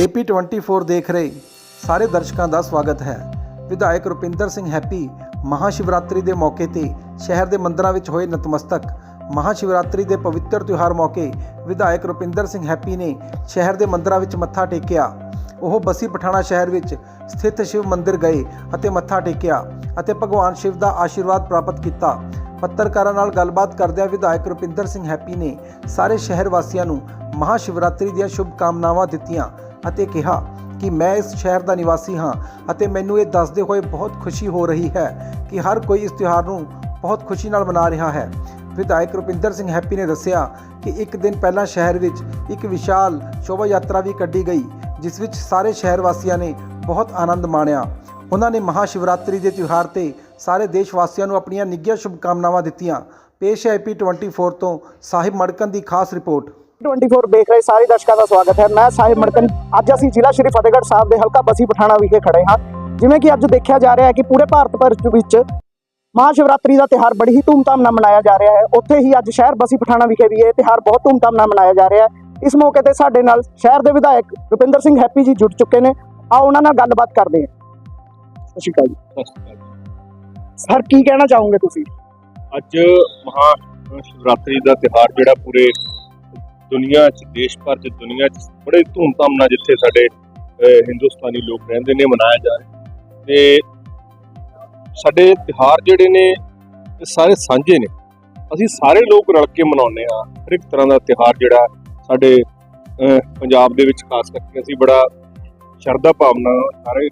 AP 24 ਦੇਖ ਰਹੇ ਸਾਰੇ ਦਰਸ਼ਕਾਂ ਦਾ ਸਵਾਗਤ ਹੈ। ਵਿਧਾਇਕ ਰੁਪਿੰਦਰ ਸਿੰਘ ਹੈਪੀ ਮਹਾਸ਼ਿਵਰਾਤਰੀ ਦੇ ਮੌਕੇ ਤੇ ਸ਼ਹਿਰ ਦੇ ਮੰਦਰਾਂ ਵਿੱਚ ਹੋਏ ਨਤਮਸਤਕ ਮਹਾਸ਼ਿਵਰਾਤਰੀ ਦੇ ਪਵਿੱਤਰ ਤਿਉਹਾਰ ਮੌਕੇ ਵਿਧਾਇਕ ਰੁਪਿੰਦਰ ਸਿੰਘ ਹੈਪੀ ਨੇ ਸ਼ਹਿਰ ਦੇ ਮੰਦਰਾਂ ਵਿੱਚ ਮੱਥਾ ਟੇਕਿਆ। ਉਹ ਬਸੀ ਪਠਾਣਾ ਸ਼ਹਿਰ ਵਿੱਚ ਸਥਿਤ ਸ਼ਿਵ ਮੰਦਿਰ ਗਏ ਅਤੇ ਮੱਥਾ ਟੇਕਿਆ ਅਤੇ ਭਗਵਾਨ ਸ਼ਿਵ ਦਾ ਆਸ਼ੀਰਵਾਦ ਪ੍ਰਾਪਤ ਕੀਤਾ। ਪੱਤਰਕਾਰਾਂ ਨਾਲ ਗੱਲਬਾਤ ਕਰਦਿਆਂ ਵਿਧਾਇਕ ਰੁਪਿੰਦਰ ਸਿੰਘ ਹੈਪੀ ਨੇ ਸਾਰੇ ਸ਼ਹਿਰ ਵਾਸੀਆਂ ਨੂੰ ਮਹਾਸ਼ਿਵਰਾਤਰੀ ਦੀਆਂ ਸ਼ੁਭ ਕਾਮਨਾਵਾਂ ਦਿੱਤੀਆਂ ਅਤੇ ਕਿਹਾ ਕਿ ਮੈਂ ਇਸ ਸ਼ਹਿਰ ਦਾ ਨਿਵਾਸੀ ਹਾਂ ਅਤੇ ਮੈਨੂੰ ਇਹ ਦੱਸਦੇ ਹੋਏ ਬਹੁਤ ਖੁਸ਼ੀ ਹੋ ਰਹੀ ਹੈ ਕਿ ਹਰ ਕੋਈ ਇਸ ਤਿਉਹਾਰ ਨੂੰ ਬਹੁਤ ਖੁਸ਼ੀ ਨਾਲ ਮਨਾ ਰਿਹਾ ਹੈ। ਵਿਧਾਇਕ ਰੁਪਿੰਦਰ ਸਿੰਘ ਹੈਪੀ ਨੇ ਦੱਸਿਆ ਕਿ ਇੱਕ ਦਿਨ ਪਹਿਲਾਂ ਸ਼ਹਿਰ ਵਿੱਚ ਇੱਕ ਵਿਸ਼ਾਲ ਸ਼ੋਭਾ ਯਾਤਰਾ ਵੀ ਕੱਢੀ ਗਈ, ਜਿਸ ਵਿੱਚ ਸਾਰੇ ਸ਼ਹਿਰ ਵਾਸੀਆਂ ਨੇ ਬਹੁਤ ਆਨੰਦ ਮਾਣਿਆ। ਉਹਨਾਂ ਨੇ ਮਹਾਸ਼ਿਵਰਾਤਰੀ ਦੇ ਤਿਉਹਾਰ ਤੇ ਸਾਰੇ ਦੇਸ਼ ਵਾਸੀਆਂ ਨੂੰ ਆਪਣੀਆਂ ਨਿੱਘੀਆਂ ਸ਼ੁਭਕਾਮਨਾਵਾਂ ਦਿੱਤੀਆਂ। ਪੇਸ਼ ਹੈ ਏਪੀ 24 ਤੋਂ ਸਾਹਿਬ ਮੜਕਨ ਦੀ ਖਾਸ ਰਿਪੋਰਟ। 24 ਦੇਖ ਰਹੇ ਸਾਰੇ ਦਰਸ਼ਕਾਂ ਦਾ ਸਵਾਗਤ ਹੈ। ਮੈਂ ਸਾਹਿਬ ਮੜਕਨ ਅੱਜ ਅਸੀਂ ਜ਼ਿਲ੍ਹਾ ਸ਼੍ਰੀ ਫਤਿਹਗੜ੍ਹ ਸਾਹਿਬ ਦੇ ਹਲਕਾ ਬਸੀ ਪਠਾਣਾ ਵਿਖੇ ਖੜੇ ਹਾਂ। ਜਿਵੇਂ ਕਿ ਅੱਜ ਦੇਖਿਆ ਜਾ ਰਿਹਾ ਹੈ ਕਿ ਪੂਰੇ ਭਾਰਤ ਭਰ ਵਿੱਚ ਮਹਾਸ਼ਿਵਰਾਤਰੀ ਦਾ ਤਿਹਾਰ ਬੜੀ ਹੀ ਧੂਮਧਾਮ ਨਾਲ ਮਨਾਇਆ ਜਾ ਰਿਹਾ ਹੈ। ਉੱਥੇ ਹੀ ਅੱਜ ਸ਼ਹਿਰ ਬਸੀ ਪਠਾਣਾ ਵਿਖੇ ਵੀ ਇਹ ਤਿਹਾਰ ਬਹੁਤ ਧੂਮਧਾਮ ਨਾਲ ਮਨਾਇਆ ਜਾ ਰਿਹਾ ਹੈ। ਇਸ ਮੌਕੇ ਤੇ ਸਾਡੇ ਨਾਲ ਸ਼ਹਿਰ ਦੇ ਵਿਧਾਇਕ ਰੁਪਿੰਦਰ ਸਿੰਘ ਹੈਪੀ ਜੀ ਜੁੜ ਚੁੱਕੇ ਨੇ। ਆਓ ਉਹਨਾਂ ਨਾਲ ਗੱਲਬਾਤ ਕਰਦੇ ਹਾਂ। ਸਤਿ ਸ਼੍ਰੀ ਅਕਾਲ ਜੀ। ਸਰ ਕੀ ਕਹਿਣਾ ਚਾਹੋਗੇ ਤੁਸੀਂ? ਅੱਜ ਮਹਾ ਸ਼ਿਵਰਾਤਰੀ ਦਾ ਤਿਹਾਰ ਜਿਹੜਾ ਪੂਰੇ ਦੁਨੀਆ 'ਚ, ਦੇਸ਼ ਭਰ 'ਚ, ਦੁਨੀਆ 'ਚ ਬੜੇ ਧੂਮਧਾਮ ਨਾਲ ਜਿੱਥੇ ਸਾਡੇ ਹਿੰਦੁਸਤਾਨੀ ਲੋਕ ਰਹਿੰਦੇ ਨੇ ਮਨਾਇਆ ਜਾ ਰਿਹਾ ਤੇ ਸਾਡੇ ਤਿਹਾਰ ਜਿਹੜੇ ਨੇ, ਇਹ ਸਾਰੇ ਸਾਂਝੇ ਨੇ। ਅਸੀਂ ਸਾਰੇ ਲੋਕ ਰਲ ਕੇ ਮਨਾਉਂਦੇ ਆ ਹਰ ਇੱਕ ਤਰ੍ਹਾਂ ਦਾ ਤਿਹਾਰ ਜਿਹੜਾ ਸਾਡੇ ਪੰਜਾਬ ਦੇ ਵਿੱਚ, ਖਾਸ ਕਰਕੇ ਅਸੀਂ ਬੜਾ ਸ਼ਰਧਾ ਭਾਵਨਾ ਸਾਰੇ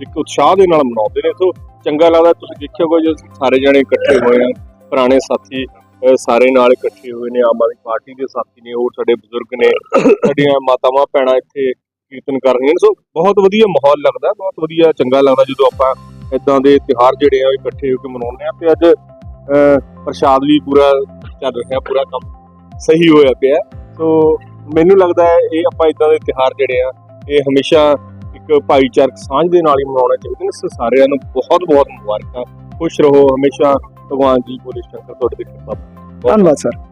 ਇੱਕ ਉਤਸ਼ਾਹ ਦੇ ਨਾਲ ਮਨਾਉਂਦੇ ਨੇ। ਸੋ ਚੰਗਾ ਲੱਗਦਾ ਤੁਸੀਂ ਦੇਖਿਆ ਹੋਗਾ ਸਾਰੇ ਜਣੇ ਇਕੱਠੇ ਹੋਏ ਆ ਪੁਰਾਣੇ ਸਾਥੀ ਸਾਰੇ ਨਾਲ ਇਕੱਠੇ ਹੋਏ ਨੇ ਆਮ ਆਦਮੀ ਪਾਰਟੀ ਦੇ ਸਾਥੀ ਨੇ ਹੋਰ ਸਾਡੇ ਬਜ਼ੁਰਗ ਨੇ ਸਾਡੀਆਂ ਮਾਤਾਵਾਂ ਭੈਣਾਂ ਇੱਥੇ ਕੀਰਤਨ ਕਰ ਰਹੀਆਂ ਨੇ। ਸੋ ਬਹੁਤ ਵਧੀਆ ਮਾਹੌਲ ਲੱਗਦਾ ਬਹੁਤ ਵਧੀਆ ਚੰਗਾ ਲੱਗਦਾ ਜਦੋਂ ਆਪਾਂ ਇਦਾਂ ਦੇ ਤਿਹਾਰ ਜਿਹੜੇ ਆ ਇਕੱਠੇ ਹੋ ਕੇ ਮਨਾਉਂਦੇ ਆ ਤੇ ਅੱਜ ਅਹ, ਪ੍ਰਸ਼ਾਦ ਵੀ ਪੂਰਾ ਚੱਲ ਰਿਹਾ ਪੂਰਾ ਕੰਮ ਸਹੀ ਹੋਇਆ ਪਿਆ ਸੋ ਮੈਨੂੰ ਲੱਗਦਾ ਹੈ ਇਹ ਆਪਾਂ ਇਦਾਂ ਦੇ ਤਿਹਾਰ ਜਿਹੜੇ ਆ ਇਹ ਹਮੇਸ਼ਾ ਇੱਕ ਭਾਈਚਾਰਕ ਸਾਂਝ ਦੇ ਨਾਲ ਹੀ ਮਨਾਉਣਾ ਚਾਹੀਦਾ ਨੇ। ਸਾਰਿਆਂ ਨੂੰ ਬਹੁਤ ਬਹੁਤ ਮੁਬਾਰਕਾਂ। ਖੁਸ਼ ਰਹੋ ਹਮੇਸ਼ਾ ਭਗਵਾਨ ਜੀ ਬੋਲੇ ਸ਼ੰਕਰ ਤੁਹਾਡੇ ਤੇ ਕਿਰਪਾ। ਧੰਨਵਾਦ ਸਰ।